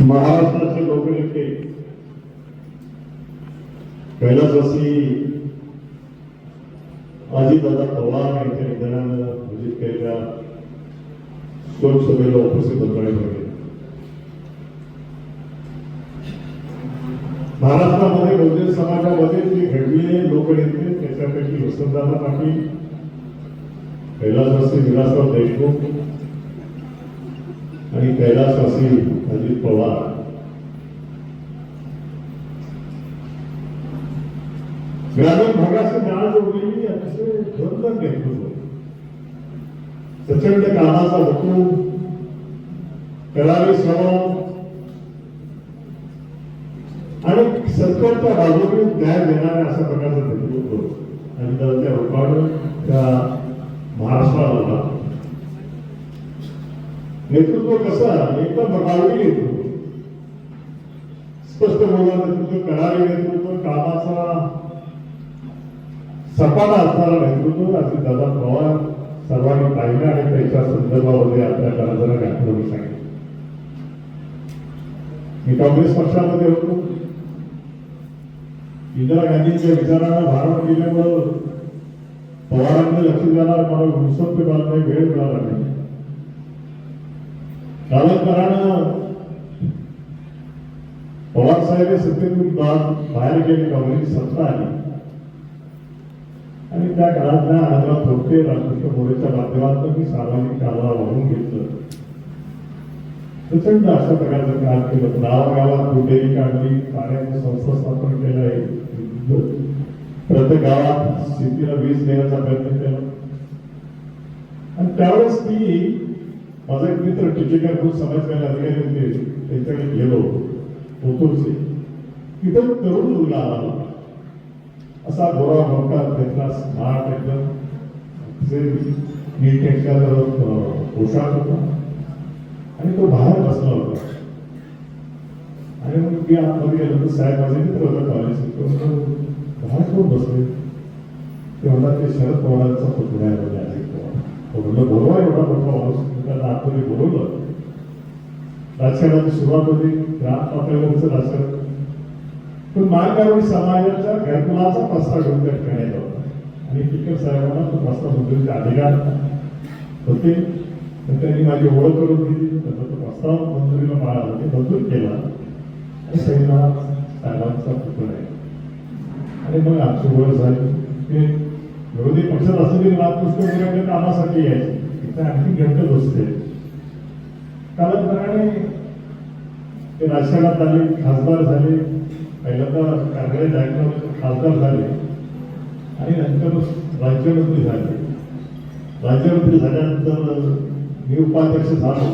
महाराष्ट्राचे लोकनेते कैलासवासी अजितदादा पवार यांच्या निधनानं घोषित केलेल्या लोकसभेला उपस्थित होणारे होते महाराष्ट्रामध्ये बहुजन समाजामध्ये जे घडलेले लोकनेते त्याच्यापैकी वसंतदादा पाटील कैलासवासी विलासराव देशमुख आणि कैलासवासी अजित पवार. ग्रामीण भागाची नाळ जोडलेली अतिशय धोरण नेतृत्व प्रचंड कामाचा वटू करावे स्वभाव आणि सरकारच्या बाजूने न्याय देणारे अशा प्रकारचं नेतृत्व आणि त्या रूपानं त्या महाराष्ट्राला होता नेतृत्व कसं एकदम प्रभावी नेतृत्व. स्पष्ट बोलणार नेतृत्व करावे नेतृत्व कामाचा सपाटा असणारा नेतृत्व असे दादा पवार सर्वांनी पाहिलं आणि त्याच्या संदर्भामध्ये आपल्या कराजरा घातलं सांगितलं. मी काँग्रेस पक्षामध्ये होतो. इंदिरा गांधींच्या विचारांना भारत दिल्यामुळं पवारांनी लक्ष द्यायला मला विसंत बांधणे वेळ मिळाला नाही. कालांतरानं पवार साहेब सत्तेतून बा- बाहेर गेले काँग्रेस सत्ता आली. आणि त्या काळातल्या आनंदराव थोपटे रामकृष्ण मोरेच्या माध्यमातून मी सामाजिक कामाला वाहून घेतलं. प्रचंड अशा प्रकारचं काम केलं. गावागावात कुठेही काढली पाण्याचं संस्था स्थापन केलं आहे. प्रत्येक गावात शेतीला वीज देण्याचा प्रयत्न केला. आणि त्यावेळेस मी माझा एक मित्र टीकेकार खूप समाज अधिकारी होते. त्यांच्याकडे गेलो. ओतूरचे तिथं तरुण मुलगा आला असा गोरा मोठा त्यातला स्मार्ट एकदम अतिशय नीट नेटका पोशाख होता. आणि तो बाहेर बसला होता. आणि मग मी आतमध्ये गेलो तर साहेब माझे मित्र होता कॉलेज बाहेर कोण बसले? ते म्हणतात ते शरद पवारांचा पुतळ्यामध्ये आहे. म्हणजे अजित बोलवा एवढा मोठा माणूस त्यांना आतमध्ये बोलवलं. राजकारणाची सुरुवात होती ग्राम पातळीवरचं राजकारण. पण मार्गावरील समाजाच्या घरकुलाचा प्रस्ताव घेऊन त्या ठिकाणी आला होता. आणि टिकर साहेबांना तो प्रस्ताव मंजुरीचे अधिकार होते. तर त्यांनी माझी ओळख करून दिली. त्यांचा तो प्रस्ताव मंजुरीला मिळाला ते मंजूर केला. आणि सैन्यात साहेबांचा पुतळा आहे. आणि मग आमची ओळख झाली. ते विरोधी पक्षात असलेले रामकृष्ण मुलांच्या कामासाठी यायचे तर आणखी घटक असते कालांतराने ते राजकारणात आले खासदार झाले. पहिल्यांदा कारवाई जायचं खासदार झाले. आणि नंतर राज्यमंत्री झाले. राज्यमंत्री झाल्यानंतर मी उपाध्यक्ष झालो.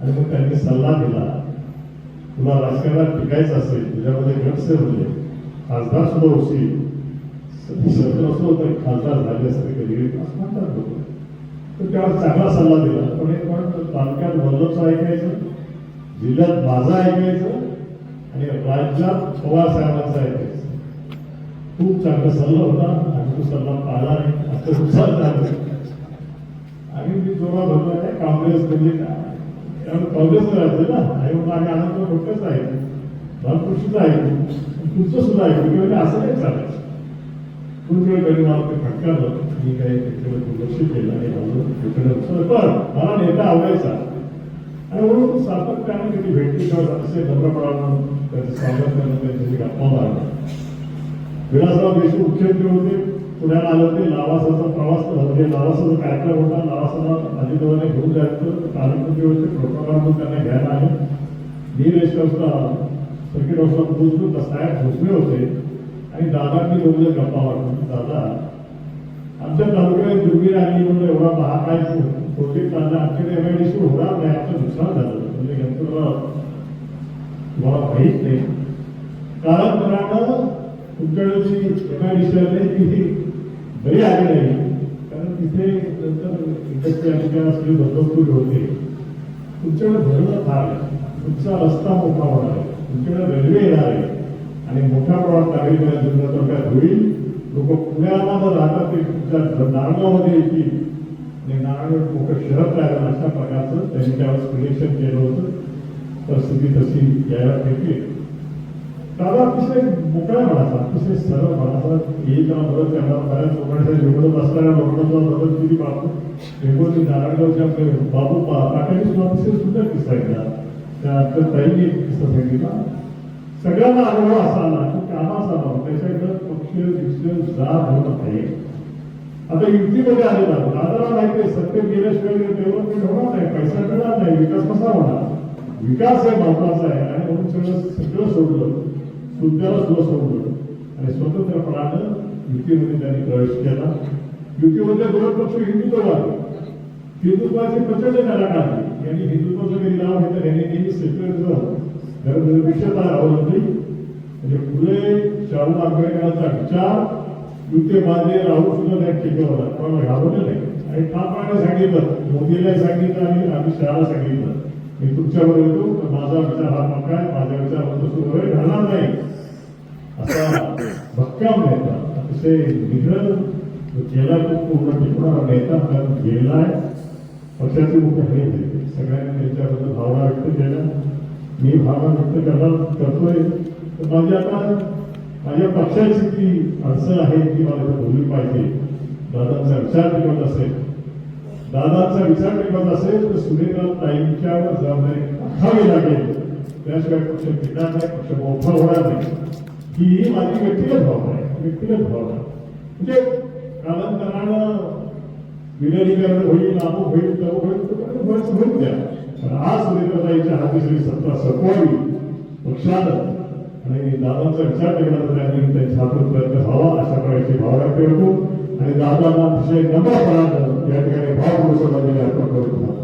आणि मग त्यांनी सल्ला दिला. तुला राजकारणात टिकायचं असेल तुझ्यामध्ये गटसे होते खासदार सुद्धा होशील. सत्र असलो होतं खासदार झाल्यासारखे कधी असं म्हणतात लोक. तर त्यावर चांगला सल्ला दिला. पण एक पण तालुक्यात वल्लभचं ऐकायचं जिल्ह्यात माझं ऐकायचं आणि राज्यात पवार साहेबांचा ऐकायचं. खूप चांगला सल्ला होता आणि तो सल्ला पाळला नाही. असं नुकसान झालं. आणि मी जोरा धरला आहे काँग्रेस म्हणजे काय? त्यामुळे काँग्रेस राहते ना. आणि मग आम्ही आनंद डोक्याच आहे. रामकृष्णचं ऐकू तुमचं सुद्धा ऐकू. म्हणजे असं नाही चालायचं. खूप वेळ कधी मला ते फटकारलं मी काही तिकडे दुर्लक्ष केलं आणि पण मला नेता आवडायचा. आणि म्हणून सातत्याने कधी भेटली किंवा असे नम्रपणानं त्याचं स्वागत करणं त्यांच्याशी गप्पा मारणं. विलासराव देशमुख मुख्यमंत्री होते पुण्याला आलं ते लावासाचा प्रवास म्हणजे लावासाचा कार्यक्रम होता लावासाला अजितदादाने घेऊन जायचं. पालकमंत्री होते प्रोटोकॉल त्यांना घ्यायला आले. मी रेस्ट हाऊसला सर्किट हाऊसला पोहोचलो तर साहेब झोपले होते. आणि दादांनी दोघे गप्पा वाटतो दादा आमच्या तालुक्यात दुर्गीर आणि म्हणून एवढा महाकाय प्रोजेक्ट चालला? आमच्याकडे एम आय डी सी होणार नाही. आमचं नुकसान झालं. म्हणजे यंत्रला तुम्हाला माहीत नाही. कालांतरानं तुमच्याकडे जी एम आय डी सी आली ती बरी आली नाही. कारण तिथे नंतर इंडस्ट्री अधिकार असले बदलपूर होते. तुमच्याकडे भरणं फार तुमचा रस्ता मोठा होणार आहे. तुमच्याकडे रेल्वे येणार आहे. आणि मोठ्या प्रमाणात नागरिकांना जुन्या टप्प्यात होईल. लोक पुण्याला जर राहतात ते तुमच्या नारगावमध्ये येतील. आणि नारायण मोठं शहर तयार अशा प्रकारचं त्यांनी त्यावेळेस प्रिडिक्शन केलं होतं. परिस्थिती तशी यायला भेटली. दादा अतिशय मोकळ्या म्हणाचा अतिशय सरळ म्हणाचा मनाचा एक मदत करणार. बऱ्याच लोकांच्या निवडत असताना लोकांचा मदत केली बापू निवडून नारायणगावच्या आपले बाबू पा पाटाने सुद्धा अतिशय सुंदर किस्सा ऐकला त्यानंतर ताईने एक किस्सा सांगितला. सगळ्यांना अनुभव असा की कामाचा अनुभव त्याच्याकडं पक्ष शिक्षण जात होत आहे. आता युक्तीमध्ये आले ना दादाला माहिती आहे सत्य गेल्याशिवाय डेव्हलपमेंट होणार नाही पैसा मिळणार नाही विकास कसा होणार? विकास हे महत्त्वाचा आहे आणि म्हणून सगळं सगळं सोडलं सुद्धाला सुद्धा सोडलं. आणि स्वतंत्रपणानं युतीमध्ये त्यांनी प्रवेश केला. युतीमध्ये दोन पक्ष हिंदुत्ववादी. हिंदुत्वाचे प्रचंड कलाकार यांनी हिंदुत्वाचं काही नाव घेतलं यांनी नेहमी सेक्युलरिझम धर्मनिरपेक्षता अवलंबली म्हणजे फुले शाहू आंबेडकरांचा विचार युतीमध्ये राहून सुद्धा त्या टिकवला कोणाला घाबरलं नाही. आणि ठामपणाने सांगितलं. मोदीला सांगितलं आणि अमित शहाला सांगितलं. मी तुमच्यावर येतो पण माझा विचार हा पक्का आहे. विचार विचारावर सुरू वगैरे राहणार नाही. असा भक्काम नेता अतिशय निधन केला तो पूर्ण टिकणारा नेता गेला आहे. पक्षाचे मुख्य हे सगळ्यांनी त्यांच्याबद्दल भावना व्यक्त केल्या. मी भावना व्यक्त करणार करतोय. तर माझी आता माझ्या पक्षाची ती अडचण आहे ती मला बोलली पाहिजे. दादांचा विचार टिकत असेल. दादांचा विचार टिकत असेल तर सुनेत्रा ताईंच्यावर जबाबदारी टाकावी लागेल त्याशिवाय पक्ष टिकणार नाही पक्ष मोठा होणार नाही. ही माझी व्यक्तिगत भावना आहे. व्यक्तिगत भावना. म्हणजे कालांतरानं विलनीकरण होईल लाभ होईल तव होईल तर होईल द्या पण आज सुरेंद्रताईच्या हाती श्री सत्ता सोपवावी पक्षानं आणि दादांचा विचार करण्याचा त्यांनी त्यांच्या हातून प्रयत्न व्हावा अशा प्रकारची भावना करतो आणि दादांना अतिशय नम्रपणानं या ठिकाणी भावपूर्ण अर्पण करतो